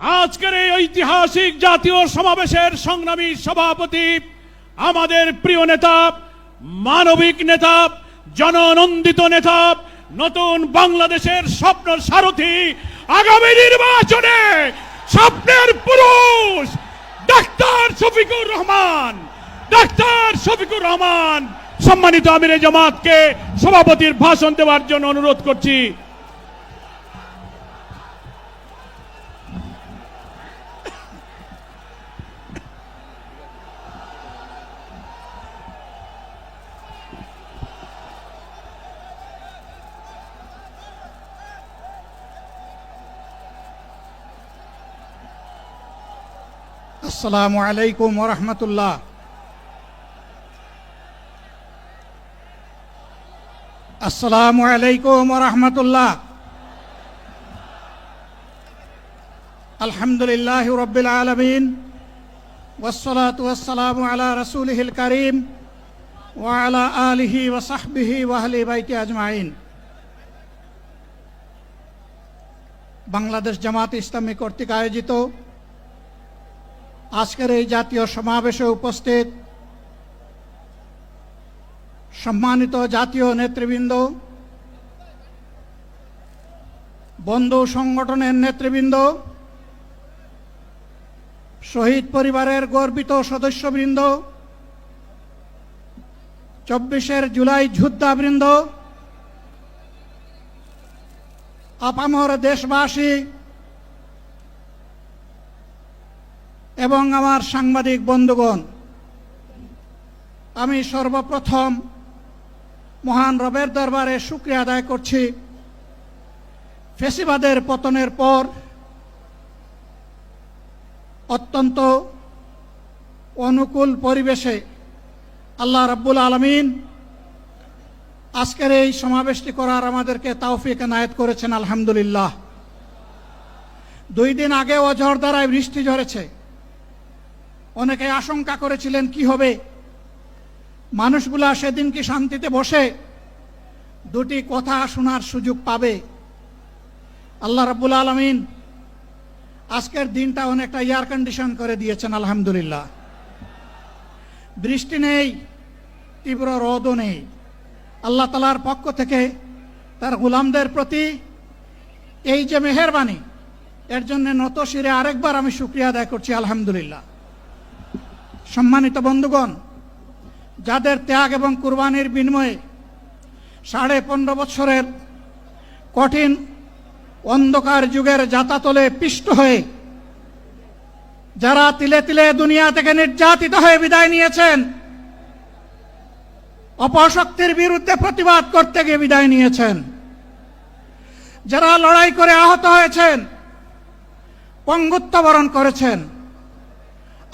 আজকের এই ঐতিহাসিক জাতীয় সমাবেশের সংগ্রামী সভাপতি, আমাদের প্রিয় নেতা, মানবিক নেতা জননন্দিত নেতা, নতুন বাংলাদেশের স্বপ্ন সারথী, আগামী নির্বাচনে স্বপ্নের পুরুষ, ডাক্তার শফিকুর রহমান। ডাক্তার শফিকুর রহমান, সম্মানিত আমিরে জামাতকে সভাপতির ভাষণ দেওয়ার জন্য অনুরোধ করছি। আসসালামু আলাইকুম ওরহমতুল্লাহ আসসালামু আলাইকুম ওরহমতুল্লাহ আলহামদুলিল্লাহ রবিল আলমিন। ওসলাত ওসালাম আলা রসুলহিল করিম ওয়ালা আলহি ওসাহবিহি ওয়াহলি বাইকে আজমাইন। বাংলাদেশ জামাত ইসলামী কর্তৃক আয়োজিত আজকের এই জাতীয় সমাবেশে উপস্থিত সম্মানিত জাতীয় নেতৃবৃন্দ, বন্ধু সংগঠনের নেতৃবৃন্দ, শহীদ পরিবারের গর্বিত সদস্যবৃন্দ, চব্বিশের জুলাই যোদ্ধাবৃন্দ, আপামর দেশবাসী এবং আমার সাংবাদিক বন্ধুগণ, আমি সর্বপ্রথম মহান রবের দরবারে শুক্রিয়া আদায় করছি। ফেসিবাদের পতনের পর অত্যন্ত অনুকূল পরিবেশে আল্লাহ রাব্বুল আলমিন আজকের এই সমাবেশটি করার আমাদেরকে তাওফিক নায়ত করেছেন, আলহামদুলিল্লাহ। দুই দিন আগে অঝড় দ্বারায় বৃষ্টি ঝরেছে। অনেকে আশঙ্কা করেছিলেন, কি হবে? মানুষগুলা সেদিন কি শান্তিতে বসে? দুটি কথা শোনার সুযোগ পাবে। আল্লাহ রাব্বুল আলমিন আজকের দিনটা অনেকটা এয়ার কন্ডিশন করে দিয়েছেন, আলহামদুলিল্লাহ। বৃষ্টি নেই, তীব্র রোদও নেই। আল্লাহ তালার পক্ষ থেকে তার গুলামদের প্রতি এই যে মেহরবানি, এর জন্য নত শিরে আরেকবার আমি শুক্রিয়া আদায় করছি, আলহামদুলিল্লাহ। সম্মানিত বন্ধুগণ, যাদের ত্যাগ এবং কুরবানির বিনিময়ে সাড়ে পনেরো বছরের কঠিন অন্ধকার যুগের যাতাতলে পিষ্ট হয়ে যারা তিলে তিলে দুনিয়া থেকে নির্যাতিত হয়ে বিদায় নিয়েছেন, অপশক্তির বিরুদ্ধে প্রতিবাদ করতে গিয়ে বিদায় নিয়েছেন। যারা লড়াই করে আহত হয়েছেন, পঙ্গুত্ব বরণ করেছেন।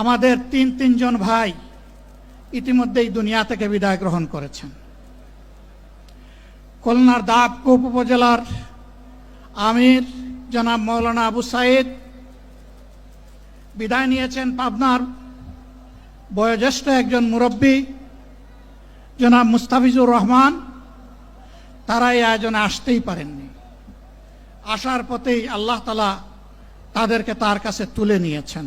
আমাদের তিন, তিনজন ভাই ইতিমধ্যেই দুনিয়া থেকে বিদায় গ্রহণ করেছেন। খুলনার দাবকুপ উপজেলার আমির জনাব মৌলানা আবু সাইদ বিদায় নিয়েছেন পাবনার বয়োজ্যেষ্ঠ একজন মুরব্বী জনাব মুস্তাফিজুর রহমান। তারা এই আয়োজনে আসতেই পারেননি। আসার পথেই আল্লাহ তালা তাদেরকে তার কাছে তুলে নিয়েছেন।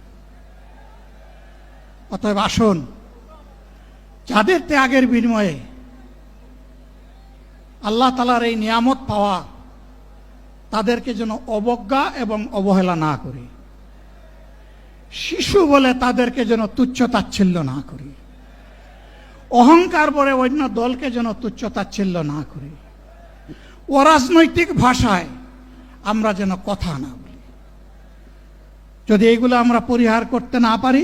অতএব আসুন। যাদের ত্যাগের বিনিময়ে আল্লাহ তালার এই নিয়ামত পাওয়া, তাদেরকে যেন অবজ্ঞা এবং অবহেলা না করি। শিশু বলে তাদেরকে যেন তুচ্ছ তাচ্ছিল্য না করি। অহংকার বলে অন্য দলকে যেন তুচ্ছ তাচ্ছিল্য না করি। অরাজনৈতিক ভাষায় আমরা যেন কথা না বলি। যদি এইগুলো আমরা পরিহার করতে না পারি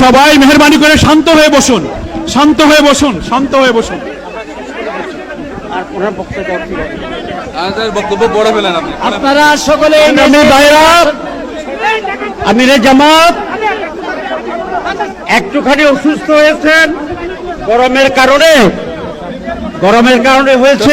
সবাই মেহরবানি করে শান্ত হয়ে বসুন শান্ত হয়ে বসুন শান্ত হয়ে বসুন। আমাদের বক্তব্য বড় ফেলেন আপনি। আপনারা সকলে আমিরে জামাত একটুখানি অসুস্থ হয়েছেন গরমের কারণে গরমের কারণে হয়েছে।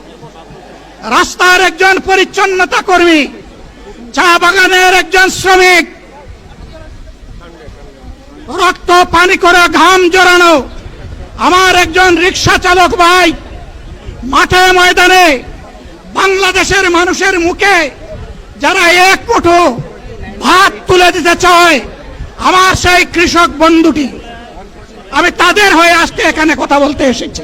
রাস্তার একজন পরিচ্ছন্নতা কর্মী, চা বাগানের একজন শ্রমিক, রক্ত, পানি করে ঘাম জড়ানো, আমার একজন রিক্সা চালক ভাই, মাঠে ময়দানে বাংলাদেশের মানুষের মুখে যারা এক মুঠো ভাত তুলে দিতে চায়, আমার সেই কৃষক বন্ধুটি। আমি তাদের হয়ে আজকে এখানে কথা বলতে এসেছি।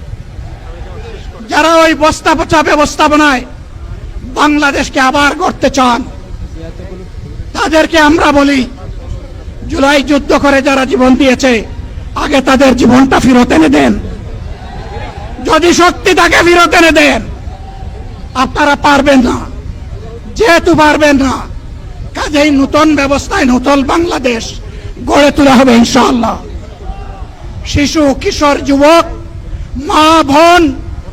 যারা ওই বস্তা পচা ব্যবস্থাপনায় বাংলাদেশকে আবার করতে চান, তাদেরকে আমরা বলি, জুলাই যুদ্ধ করে যারা জীবন দিয়েছে, আগে তাদের জীবনটা ফেরত এনে দেন। যদি শক্তি তাকে ফেরত এনে দেন, আপনারা পারবেন না। যেহেতু পারবেন না, কাজেই নতুন ব্যবস্থায় নতুন বাংলাদেশ গড়ে তোলা হবে ইনশাআল্লাহ। শিশু, কিশোর, যুবক, মা, বোন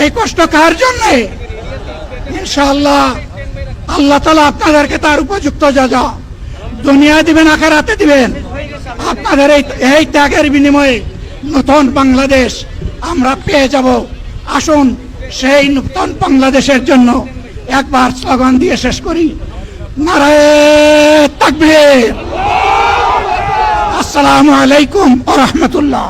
এই কষ্ট কার জন্য? ইনশাআল্লাহ, আল্লাহ তালা আপনাদেরকে তার উপযুক্ত যা যা দুনিয়া দিবেন আকার হাতে দিবেন, আপনাদের এই এই ত্যাগের বিনিময়ে নতুন বাংলাদেশ আমরা পেয়ে যাব। আসুন, সেই নতুন বাংলাদেশের জন্য একবার স্লোগান দিয়ে শেষ করি। নারায় তাকবীর। আসসালামু আলাইকুম ওয়া রাহমাতুল্লাহ।